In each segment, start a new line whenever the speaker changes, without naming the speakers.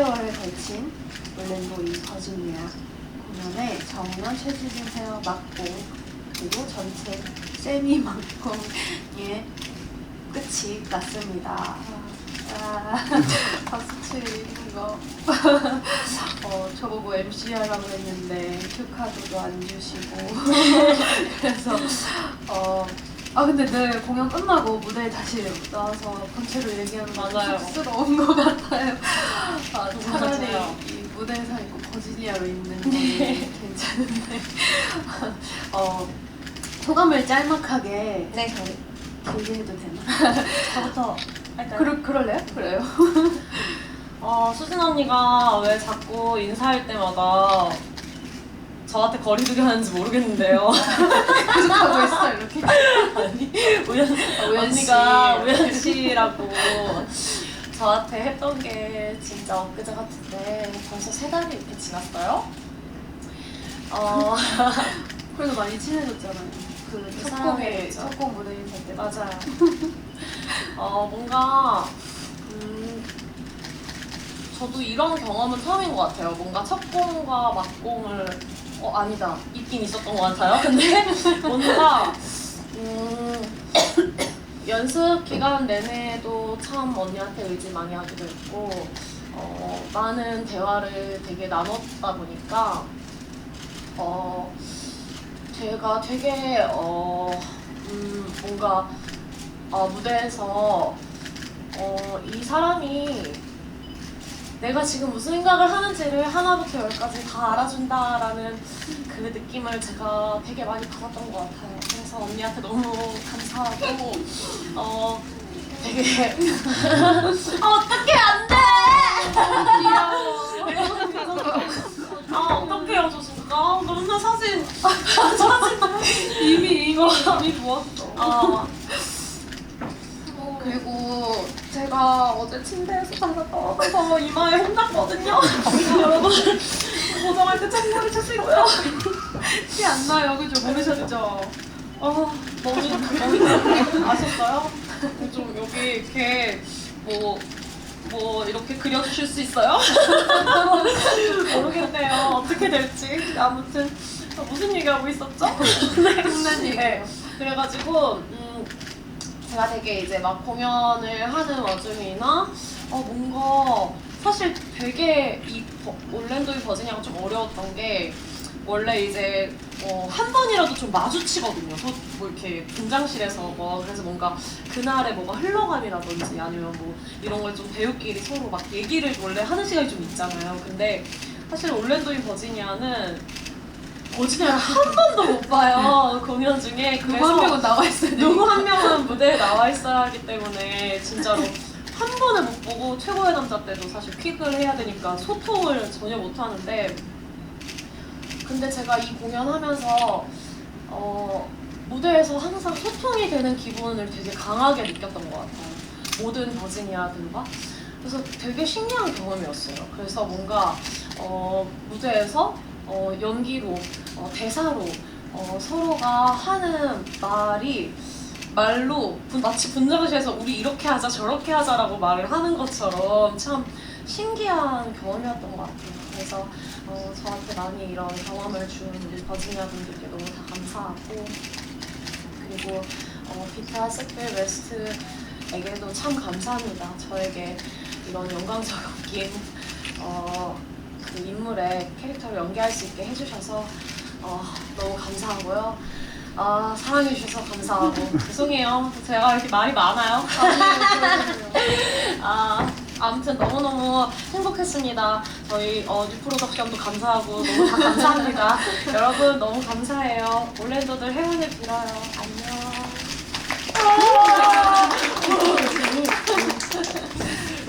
3개월에 걸친 올랜도 이 버지니아 공연의 정연 최수진 세어 막공 그리고 전체 세미 막공의 끝이 났습니다. 아, 박수 치는 거. 어, 저보고 MC 하라고 했는데 큐카드도 안 주시고. 그래서, 어, 아, 근데 늘 공연 끝나고 무대에 다시 나와서 본체로 얘기하는 거
맞아요.
쑥스러운 것 같아요. 아, 차라리
맞아요.
이 무대에서 있고 버지니아로 있는 게 괜찮은데. 어, 소감을 짤막하게
네, 저희
길게 해도 되나?
저부터 할까요?
그러, 그럴래요? 그래요.
어, 수진 언니가 왜 자꾸 인사할 때마다 저한테 거리두기 하는지 모르겠는데요.
계속 하고 있어, 이렇게.
아니, 우연,
우연 씨.
언니가 우연 씨라고 저한테 했던 게 진짜 엊그제 같은데 벌써 세 달이 이렇게 지났어요. 어,
그래도 많이 친해졌잖아요. 그그첫
사람이
곡에,
있죠.
첫곡 무대 인사 때.
맞아요. 어, 뭔가, 음, 저도 이런 경험은 처음인 것 같아요. 뭔가 첫 공과 막공을, 어, 아니다. 있긴 있었던 것 같아요. 근데 뭔가, 음, 연습 기간 내내도 참 언니한테 의지 많이 하기도 했고, 어, 많은 대화를 되게 나눴다 보니까, 어, 제가 되게, 어, 음, 뭔가, 어, 무대에서, 어, 이 사람이 내가 지금 무슨 생각을 하는지를 하나부터 열까지 다 알아준다라는 그 느낌을 제가 되게 많이 받았던 것 같아요. 그래서 언니한테 너무 감사하고, 어, 되게, 아, 어떡해, 안 돼! 아, 어떡해요, 저 진짜. 아, 너무 사진, 사진.
이미 이거 이미 부었어.
아,
제가 어제 침대에서 자다 떨어져서
이마에 혼났거든요. 여러분, 고정할 때 참고해 주시고요.
티 안 나요, 그죠? 모르셨죠?
아, 너무, 너무 아셨어요? 좀 여기 이렇게 뭐, 뭐 이렇게 그려주실 수 있어요? 모르겠네요. 어떻게 될지. 아무튼 무슨 얘기하고 있었죠?
얘기예요.
네. 그래가지고 음, 제가 되게 이제 막 공연을 하는 와중이나 어 뭔가 사실 되게 이 버- 올랜도의 버지니아가 좀 어려웠던 게 원래 이제 어, 한 번이라도 좀 마주치거든요. 소- 뭐 이렇게 분장실에서 뭐 그래서 뭔가 그날의 뭐가 흘러감이라든지 아니면 뭐 이런 걸 좀 배우끼리 서로 막 얘기를 원래 하는 시간이 좀 있잖아요. 근데 사실 올랜도인 버지니아는 버지니아를 한 번도 못 봐요 공연 중에
누구 한 명은 나와 있어야 돼.
누구 한 명은 무대에 나와 있어야 하기 때문에 진짜로 한 번에 못 보고 최고의 남자 때도 사실 퀵을 해야 되니까 소통을 전혀 못 하는데 근데 제가 이 공연하면서 어, 무대에서 항상 소통이 되는 기분을 되게 강하게 느꼈던 것 같아요. 모든 버지니아들과. 그래서 되게 신기한 경험이었어요. 그래서 뭔가 어, 무대에서 어, 연기로, 어, 대사로 어, 서로가 하는 말이 말로 분- 마치 분장실에서 우리 이렇게 하자 저렇게 하자라고 말을 하는 것처럼 참 신기한 경험이었던 것 같아요. 그래서 어, 저한테 많이 이런 경험을 준 우리 버지니아 분들께 너무 다 감사하고 그리고 어, 비타 세필 웨스트에게도 참 감사합니다. 저에게 이런 영광적인 어, 그 인물의 캐릭터를 연기할 수 있게 해주셔서 어, 너무 감사하고요. 아, 사랑해주셔서 감사하고 죄송해요. 제가 이렇게 말이 많아요. 아, 아무튼 너무너무 행복했습니다. 저희 어, 뉴프로덕션도 감사하고 너무 다 감사합니다. 여러분 너무 감사해요. 올랜도들 행운을 빌어요. 안녕.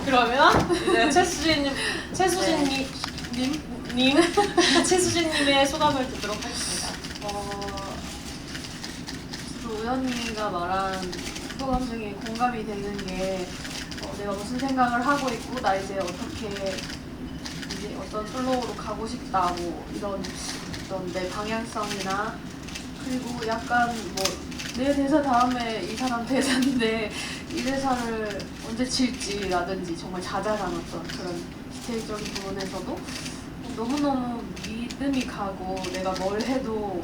그러면 이제 최수진님, 최수진님, 님, 님, 최수진님의 소감을 듣도록 하겠습니다.
어, 우연이가 말한 소감 중에 공감이 되는 게 어, 내가 무슨 생각을 하고 있고 나 이제 어떻게 이제 어떤 솔로로 가고 싶다 뭐 이런 어떤 내 방향성이나 그리고 약간 뭐 내 대사 다음에 이 사람 대사인데 이 대사를 언제 칠지라든지 정말 자잘한 어떤 그런 디테일적인 부분에서도 너무너무 믿음이 가고 내가 뭘 해도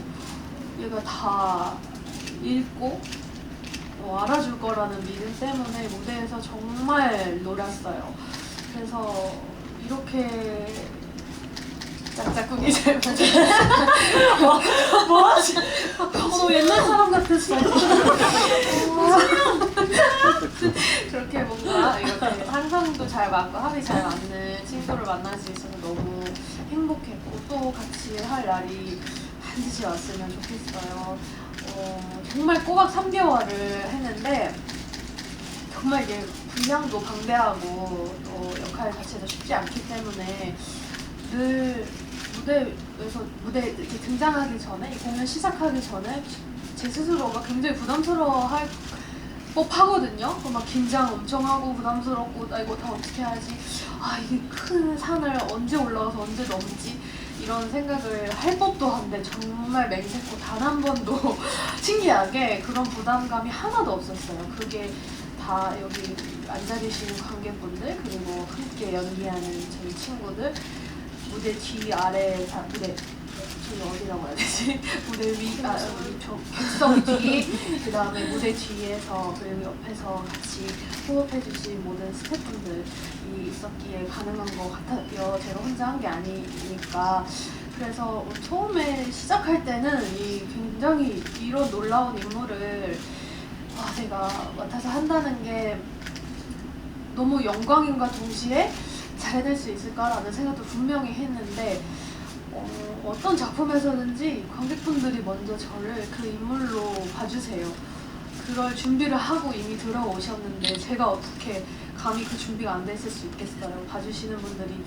얘가 다 읽고 어, 알아줄 거라는 믿음 때문에 무대에서 정말 놀았어요. 그래서 이렇게 짝짝꿍이 잘 맞아.
뭐하지?
어, 옛날 사람 같았어. 그렇게 뭔가 이렇게 상상도 잘 맞고 합이 잘 맞는 친구를 만날 수 있어서 너무 행복했고 또 같이 할 날이 반드시 왔으면 좋겠어요. 어, 정말 꼬박 3개월을 했는데 정말 이게 분량도 방대하고 또 역할 자체도 쉽지 않기 때문에 늘 무대에서 무대 이렇게 등장하기 전에 이 공연 시작하기 전에 제 스스로가 굉장히 부담스러워할 법하거든요. 막 긴장 엄청 하고 부담스럽고 나 이거 다 어떻게 하지? 아 이게 큰 산을 언제 올라가서 언제 넘지? 이런 생각을 할 법도 한데 정말 맹세코 단 한 번도 신기하게 그런 부담감이 하나도 없었어요. 그게 다 여기 앉아 계시는 관객분들 그리고 함께 연기하는 저희 친구들 무대 뒤 아래 다 무대 저기 어디라고 해야 되지? 무대 위, 아, 우리 저 객석 뒤, 그 다음에 무대 뒤에서 그리고 옆에서 같이 호흡해주신 모든 스태프분들이 있었기에 가능한 것 같아요. 제가 혼자 한 게 아니니까. 그래서 처음에 시작할 때는 이 굉장히 이런 놀라운 인물을 아, 제가 맡아서 한다는 게 너무 영광인과 동시에 잘해낼 수 있을까라는 생각도 분명히 했는데 어, 어떤 작품에서든지 관객분들이 먼저 저를 그 인물로 봐주세요. 그걸 준비를 하고 이미 들어오셨는데 제가 어떻게 감히 그 준비가 안 됐을 수 있겠어요. 봐주시는 분들이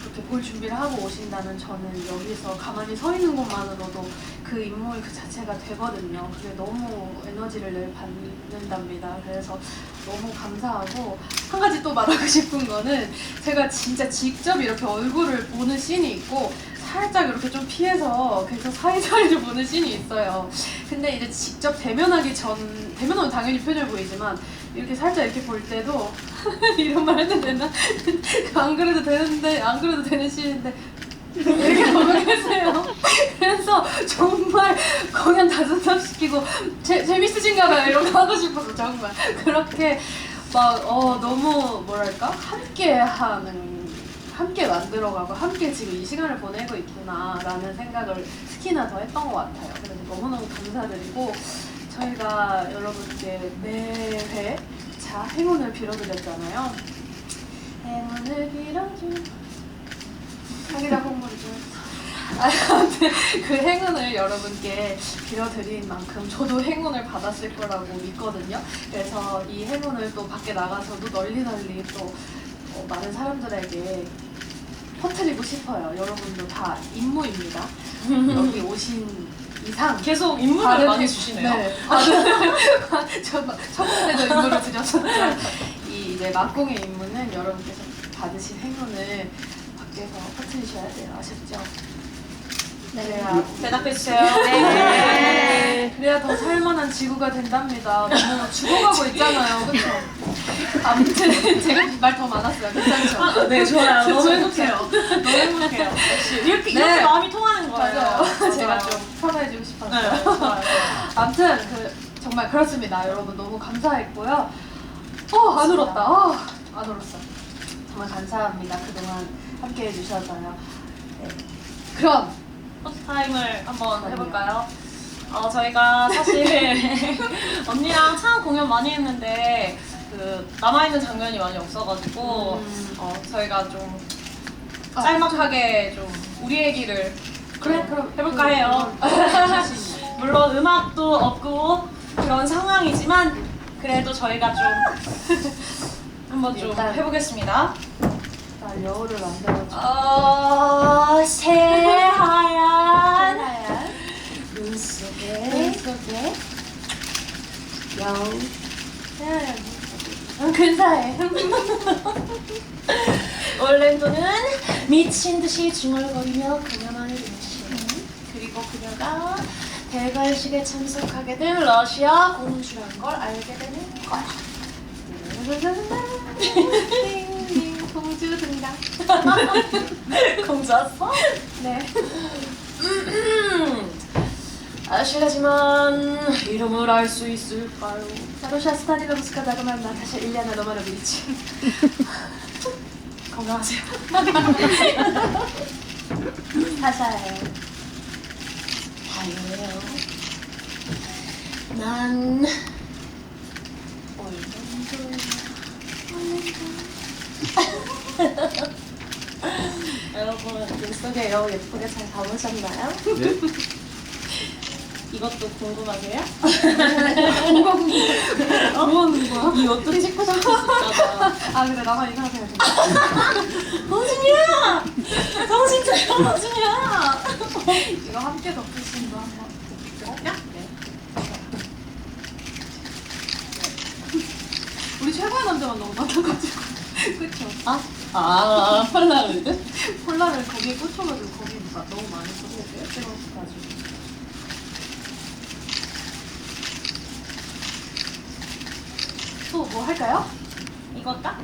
그렇게 볼 준비를 하고 오신다는 저는 여기서 가만히 서 있는 것만으로도 그 인물 그 자체가 되거든요. 그게 너무 에너지를 늘 받는답니다. 그래서 너무 감사하고 한 가지 또 말하고 싶은 거는 제가 진짜 직접 이렇게 얼굴을 보는 씬이 있고 살짝 이렇게 좀 피해서 그래서 사이사이를 보는 씬이 있어요. 근데 이제 직접 대면하기 전 대면하면 당연히 표절 보이지만 이렇게 살짝 이렇게 볼 때도 이런 말 해도 되나? 안 그래도 되는데 안 그래도 되는 씬인데 이렇게 보고 계세요. 그래서 정말 공연 다 중단시키고 재, 재밌으신가 봐요. 이런 거 하고 싶어서 정말 그렇게 막 어, 너무 뭐랄까 함께 하는 함께 만들어가고 함께 지금 이 시간을 보내고 있구나라는 생각을 특히나 더 했던 것 같아요. 그래서 너무너무 감사드리고 저희가 여러분께 매회 자 행운을 빌어드렸잖아요. 행운을 빌어준 자기가 홍보를 좀 아, 아무튼 그 행운을 여러분께 빌어드린 만큼 저도 행운을 받았을 거라고 믿거든요. 그래서 이 행운을 또 밖에 나가서도 널리 널리 또 어, 많은 사람들에게 퍼뜨리고 싶어요. 여러분도 다 임무입니다. 여기 오신 이상
계속
다른
많이
행-
주시네요.
네. 저 첫번째도 임무를 드렸었죠. 이 이제 막공의 임무는 여러분께서 받으신 행운을 밖에서 퍼뜨리셔야 돼요. 아셨죠? 그래야
대답해주세요.
네. 그래야 더 살만한 지구가 된답니다. 너무 죽어가고 있잖아요. 그렇죠? 아무튼 제가 말 더 많았어요. 괜찮죠?
네, 좋아요. 너무. 행복해요. 너무 행복해요. 역시 이렇게,
네.
이렇게 마음이 통하는 거예요.
맞아요. 제가. 좀 편해지고 싶었어요.
네, 좋아요.
아무튼 그 정말 그렇습니다. 여러분 너무 감사했고요. 어, 안 울었다. 어, 안 울었어. 정말 감사합니다. 그동안 함께 해주셔서요. 네. 그럼
포토 타임을 한번 해볼까요? 어, 저희가 사실 언니랑 참 공연 많이 했는데 그 남아있는 장면이 많이 없어가지고
음.
어, 저희가 좀
아,
짤막하게 좀 우리 얘기를
그래 그럼
해볼까 해요. 물론 음악도 없고 그런 상황이지만 그래도 저희가 좀 한번 좀
일단-
해보겠습니다.
나 여우를 만들어줘.
어, 새하얀
하얀
눈 속에
여우. 하얀 눈 근사해.
올랜도는 미친 듯이 중얼거리며 그녀만을 눈치는 그리고 그녀가 개관식에 참석하게 된 러시아 공주란 걸 알게 되는 거야.
공주 등장.
공주 왔어?
네.
아, 실례지만 이름을 알 수 있을까요?
부스카다고 만나 다시 일리아나 로마노비치.
건강하세요.
사샤예요.
다행이에요. 난 여러분 눈속에요 예쁘게 잘 담으셨나요?
네?
이것도 궁금하세요?
뭐가 궁금해? 뭐 하는 거야?
이것도 찍고 싶으시잖아.
아 근데 나만 이상하게 생각해.
정신이야! 정신차려 정신이야!
이거 함께 덮으신 거 한번.
야? 네.
우리 최고의 남자만 너무 많아가지고. 그쵸?
아, 아, 폴라로이드?
콜라를 거기에 꽂혀가지고 거기 막 너무 많이 썼는데.
찍어가지고.
또 뭐 할까요?
이거 딱?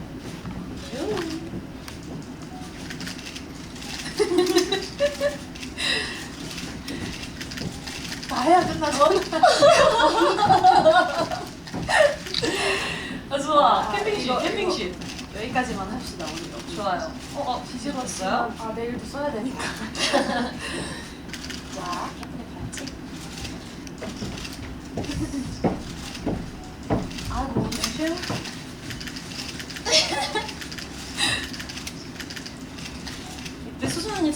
다 해야 끝나죠.
아, 좋아.
아,
캠핑실,
이거,
캠핑실.
여기까지만 합시다 오늘.
좋아요. 어, 어, 뒤집었어요?
아 내일도 써야 되니까.
자, 예쁘게 봐야지.
아 너무 쉬워.
근데 수진 언니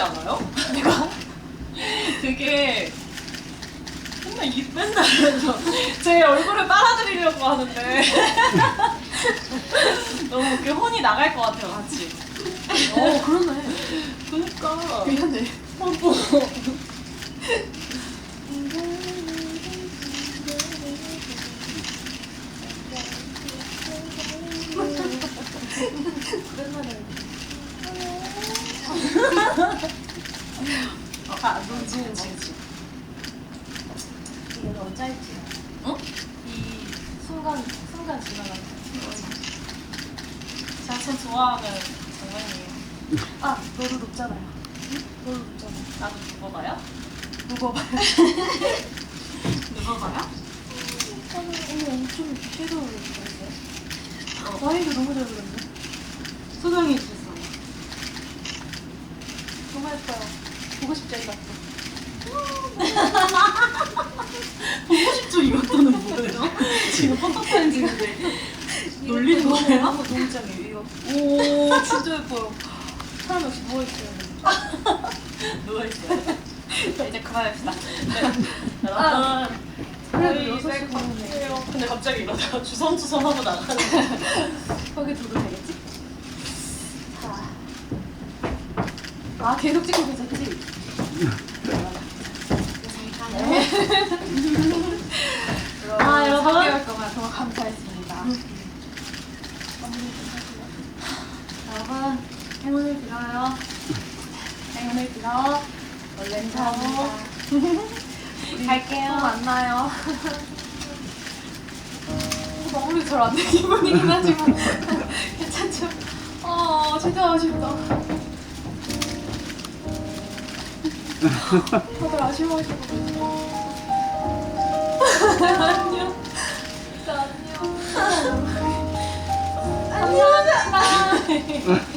참 웃기지 않아요? 내가 되게 맨날 이 맨날 제 얼굴을 빨아들이려고 하는데 너무 웃겨 혼이 나갈 것 같아요 같이.
어 그러네.
그러니까
미안해.
어, 뭐.
오랜만에.
아, 눈치는 지지.
이게 너무 짧지.
응?
이 순간 순간 지나가는.
제가 참 좋아하는 장면이에요.
아 너도 높잖아요. 너도 높잖아.
나도 죽어봐요?
누가 봐요?
누가 봐요?
어머 엄청 섀도우 그렸어요. 나이도 너무 잘 그렸네.
소정이 주셨 어.
정말 예뻐요. 보고 싶죠 이거.
보고 싶죠 이것도는 뭐예요? 지금 포토타임 중인데 놀리는
너무
거예요?
너무 너무 짱이에요 이거.
오 진짜 예뻐요.
사람 역시 누워 있어요.
누워 있어요. 자, 이제 그만합시다. 네.
아,
저희
시 반이네.
갈게요. 근데 갑자기 이러다가 주섬주섬 하고 나가는
거기 두도 되겠지? 자. 아 계속 찍고 계셨지? 네.
아, 여러분.
3개월 동안 정말 감사했습니다. 여러분 행운을 빌어요. 행운을 빌어. 얼른 자고.
갈게요.
또 만나요. 마무리 잘 안 된 기분이긴 하지만 괜찮죠? 어 진짜 아쉽다. 다들 아쉬워하시고. 안녕. 진짜 안녕. 안녕.